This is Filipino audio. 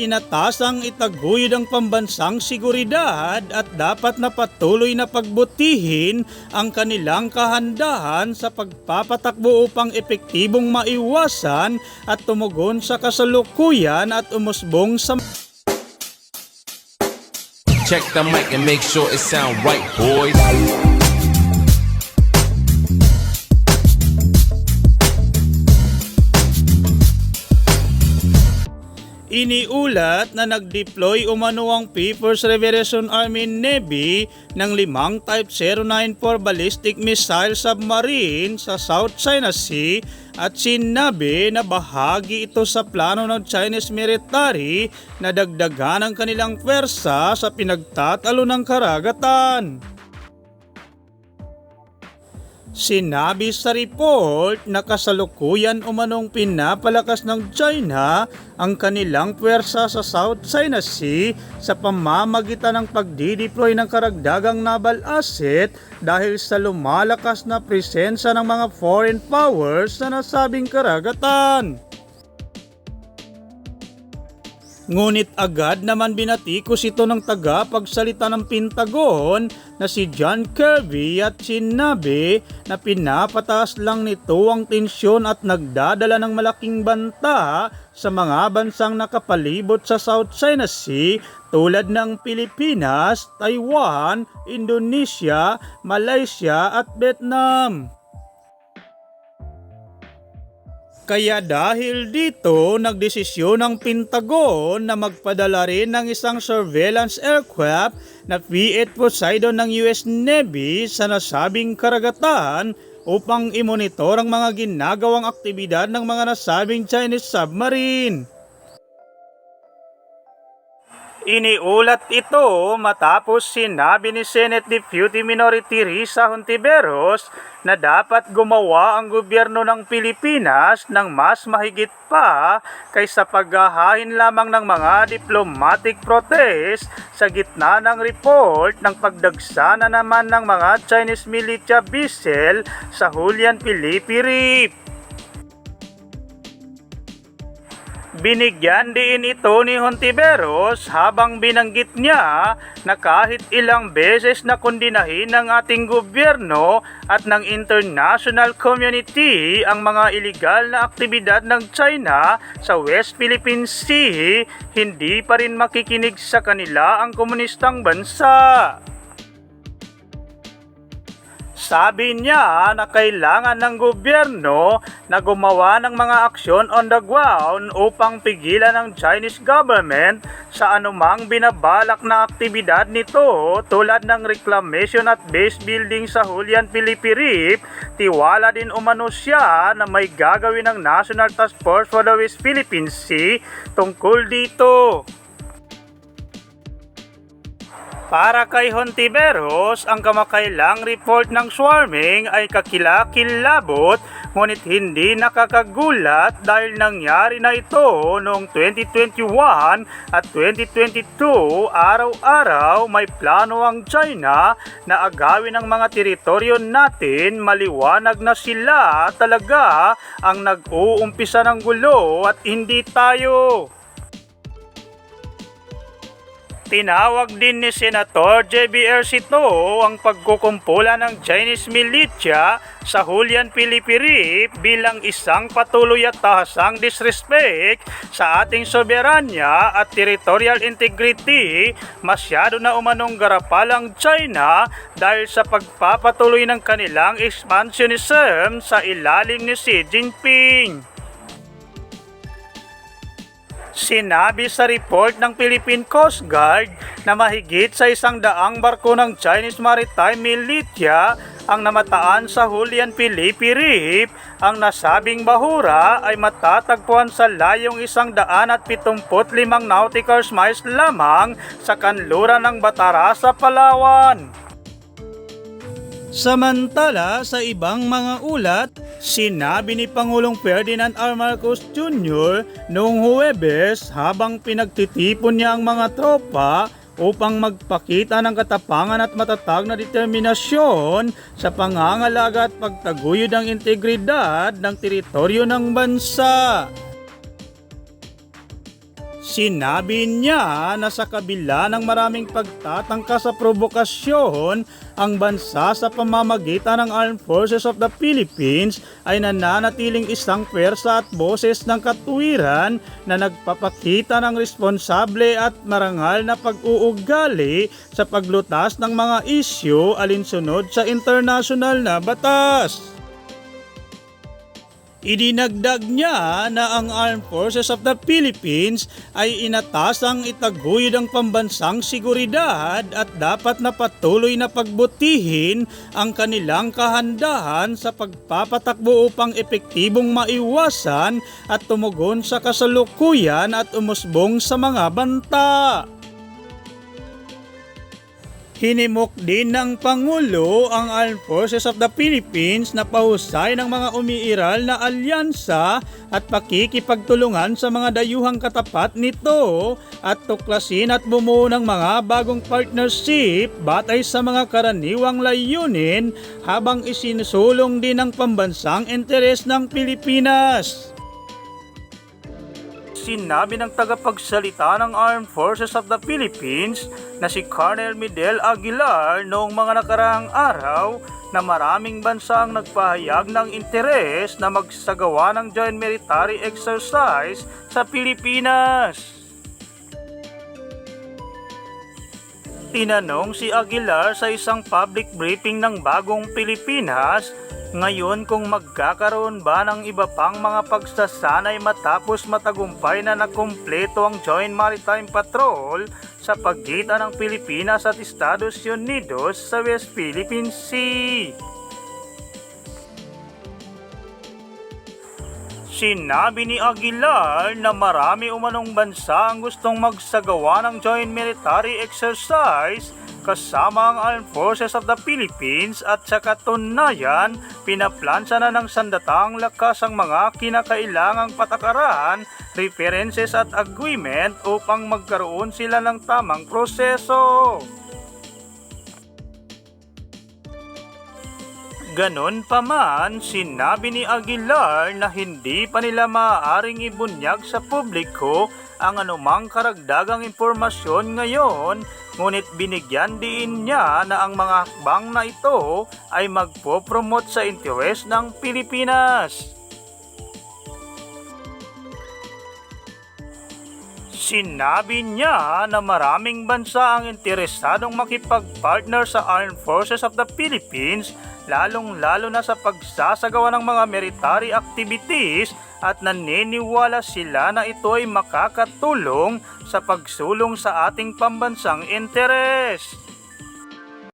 Inatasang itaguyod ang pambansang seguridad at dapat na patuloy na pagbutihin ang kanilang kahandahan sa pagpapatakbo upang epektibong maiwasan at tumugon sa kasalukuyan at umusbong sa Check the mic and make sure it sound right, boys. Iniulat na nag-deploy umano ang People's Liberation Army Navy ng limang Type 094 ballistic missile submarine sa South China Sea at sinabi na bahagi ito sa plano ng Chinese military na dagdagan ang kanilang pwersa sa pinagtatalo ng karagatan. Sinabi sa report na kasalukuyan umanong pinapalakas ng China ang kanilang puwersa sa South China Sea sa pamamagitan ng pagdideploy ng karagdagang naval asset dahil sa lumalakas na presensya ng mga foreign powers sa nasabing karagatan. Ngunit agad naman binatikos ito ng tagapagsalita ng Pentagon na si John Kirby at sinabi na pinapataas lang nito ang tensyon at nagdadala ng malaking banta sa mga bansang nakapalibot sa South China Sea tulad ng Pilipinas, Taiwan, Indonesia, Malaysia at Vietnam. Kaya dahil dito, nagdesisyon ng Pentagon na magpadala rin ng isang surveillance aircraft na P-8 Poseidon ng US Navy sa nasabing karagatan upang imonitor ang mga ginagawang aktibidad ng mga nasabing Chinese submarine. Iniulat ito matapos sinabi ni Senate Deputy Minority Risa Hontiveros na dapat gumawa ang gobyerno ng Pilipinas ng mas mahigit pa kaysa paghahain lamang ng mga diplomatic protest sa gitna ng report ng pagdagsa na naman ng mga Chinese militia vessel sa Julian Pilipi Reef. Binigyan din ito ni Hontiveros habang binanggit niya na kahit ilang beses na kondinahin ng ating gobyerno at ng international community ang mga iligal na aktibidad ng China sa West Philippine Sea, hindi pa rin makikinig sa kanila ang komunistang bansa. Sabi niya na kailangan ng gobyerno na gumawa ng mga aksyon on the ground upang pigilan ang Chinese government sa anumang binabalak na aktibidad nito tulad ng reclamation at base building sa Julian Pilipi Reef. Tiwala din umano siya na may gagawin ng National Task Force for the West Philippine Sea tungkol dito. Para kay Hontiveros, ang kamakailang report ng swarming ay kakilakilabot ngunit hindi nakakagulat dahil nangyari na ito noong 2021 at 2022 araw-araw may plano ang China na agawin ang mga teritoryo natin maliwanag na sila talaga ang nag-uumpisa ng gulo at hindi tayo. Tinawag din ni Senator J.B.R. Sito ang pagkukumpula ng Chinese militia sa Julian Pilipi Reef bilang isang patuloy at tahasang disrespect sa ating soberanya at territorial integrity. Masyado na umanong garapalang China dahil sa pagpapatuloy ng kanilang expansionism sa ilalim ni Xi Jinping. Sinabi sa report ng Philippine Coast Guard na mahigit sa isang daang barko ng Chinese Maritime Militia ang namataan sa Julian Pilipi Reef. Ang nasabing bahura ay matatagpuan sa layong isang daan at pitumput-limang nautical miles lamang sa kanluran ng Batarasa, Palawan. Samantala sa ibang mga ulat, sinabi ni Pangulong Ferdinand R. Marcos Jr. noong Huwebes habang pinagtitipon niya ang mga tropa upang magpakita ng katapangan at matatag na determinasyon sa pangangalaga at pagtaguyod ng integridad ng teritoryo ng bansa. Sinabi niya na sa kabila ng maraming pagtatangka sa provokasyon, ang bansa sa pamamagitan ng Armed Forces of the Philippines ay nananatiling isang pwersa at boses ng katuwiran na nagpapakita ng responsable at marangal na pag-uugali sa paglutas ng mga isyu alinsunod sa international na batas. Idinagdag niya na ang Armed Forces of the Philippines ay inatasang itaguyod ang pambansang seguridad at dapat na patuloy na pagbutihin ang kanilang kahandahan sa pagpapatakbo upang epektibong maiwasan at tumugon sa kasalukuyan at umusbong sa mga banta. Hinimok din ng Pangulo ang Armed Forces of the Philippines na pahusay ng mga umiiral na alyansa at pakikipagtulungan sa mga dayuhang katapat nito at tuklasin at bumuo ng mga bagong partnership batay sa mga karaniwang layunin habang isinusulong din ang pambansang interes ng Pilipinas. Sinabi ng tagapagsalita ng Armed Forces of the Philippines na si Colonel Midel Aguilar noong mga nakaraang araw na maraming bansa ang nagpahayag ng interes na magsagawa ng joint military exercise sa Pilipinas. Tinanong si Aguilar sa isang public briefing ng Bagong Pilipinas ngayon kung magkakaroon ba ng iba pang mga pagsasanay matapos matagumpay na nakumpleto ang Joint Maritime Patrol sa pagitan ng Pilipinas at Estados Unidos sa West Philippine Sea. Sinabi ni Aguilar na marami umanong bansa ang gustong magsagawa ng joint military exercise kasama ang Armed Forces of the Philippines at sa katunayan, pinaplansa na ng sandatang lakas ang mga kinakailangang patakaran, references at agreement upang magkaroon sila ng tamang proseso. Ganon pa man, sinabi ni Aguilar na hindi pa nila maaaring ibunyag sa publiko ang anumang karagdagang impormasyon ngayon, ngunit binigyan din niya na ang mga hakbang na ito ay magpo-promote sa interes ng Pilipinas. Sinabi niya na maraming bansa ang interesadong makipag-partner sa Armed Forces of the Philippines lalong-lalo na sa pagsasagawa ng mga military activities at naniniwala sila na ito ay makakatulong sa pagsulong sa ating pambansang interes.